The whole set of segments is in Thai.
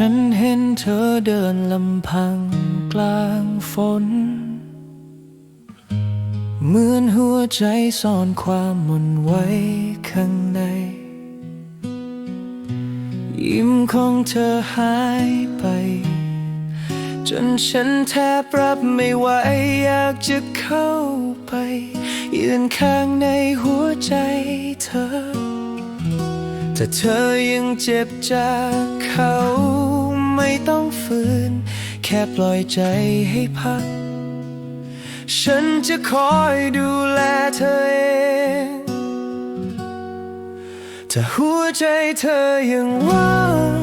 ฉันเห็นเธอเดินลำพังกลางฝน เหมือนหัวใจซ่อนความมนไว้ข้างใน ยิ้มของเธอหายไป จนฉันแทบรับไม่ไหวอยากจะเข้าไป ยืนข้างในหัวใจเธอ แต่เธอยังเจ็บจากเขา ค่ปล่อยใจให้พัก ฉันจะคอยดูแลเธอเองถ้าหัวใจเธอยังว่าง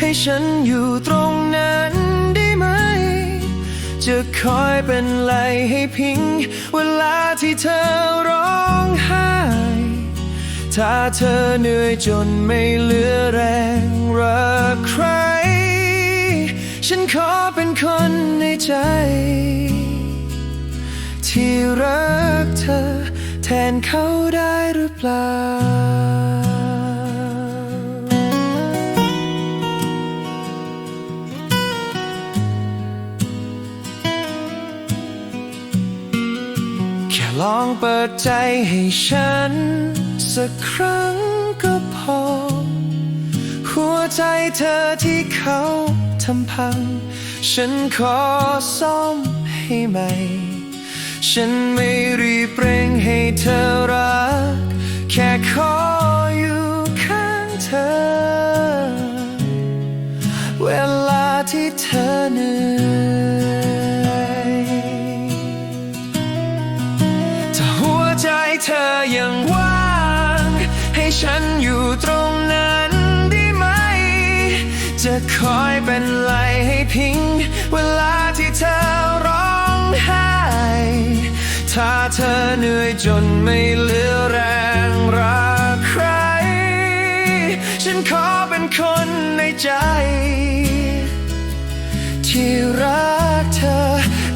ให้ฉันอยู่ตรงนั้นได้ไหม จะคอยเป็นไหลให้พิง เวลาที่เธอร้องไห้ ถ้าเธอเหนื่อยจนไม่เหลือแรงรักใคร ฉันขอเป็นคนในใจ ที่รักเธอแทนเขาได้หรือเปล่าแค่ลองเปิดใจให้ฉัน สักครั้งก็พอ หัวใจเธอที่เขาทำพัง ฉันขอซ่อมให้ใหม่ ฉันไม่รีบเร่งให้เธอรัก แค่ขออยู่ข้างเธอ เวลาที่เธอเหนื่อย คอยเป็นไหลให้พิง เวลาที่เธอร้องไห้ ถ้าเธอเหนื่อยจนไม่เหลือแรงรักใคร ฉันขอเป็นคนในใจ ที่รักเธอ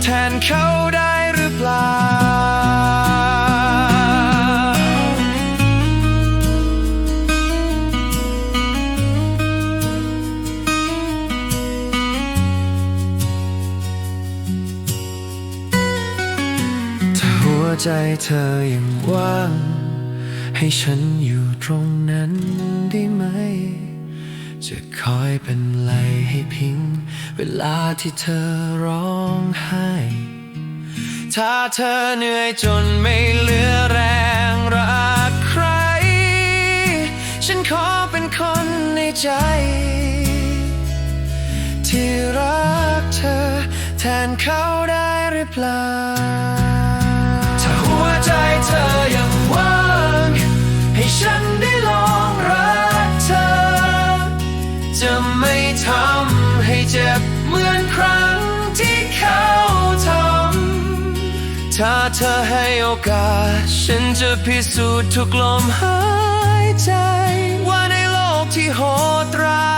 แทนเขา ใจเธอยังว่าง ให้ฉันอยู่ตรงนั้นได้ไหม จะคอยเป็นไหลให้พิง เวลาที่เธอร้องไห้ ถ้าเธอเหนื่อยจนไม่เหลือแรงรักใคร ฉันขอเป็นคนในใจ ที่รักเธอแทนเขาได้หรือเปล่าถ้า ถ้าเธอให้โอกาส ฉันจะพิสูจน์ทุกลมหายใจ ว่าในโลกที่โหดร้า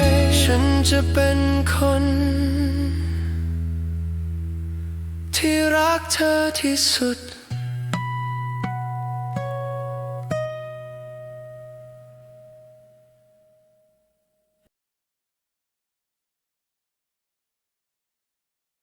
ยฉันจะเป็นคน ที่รักเธอที่สุด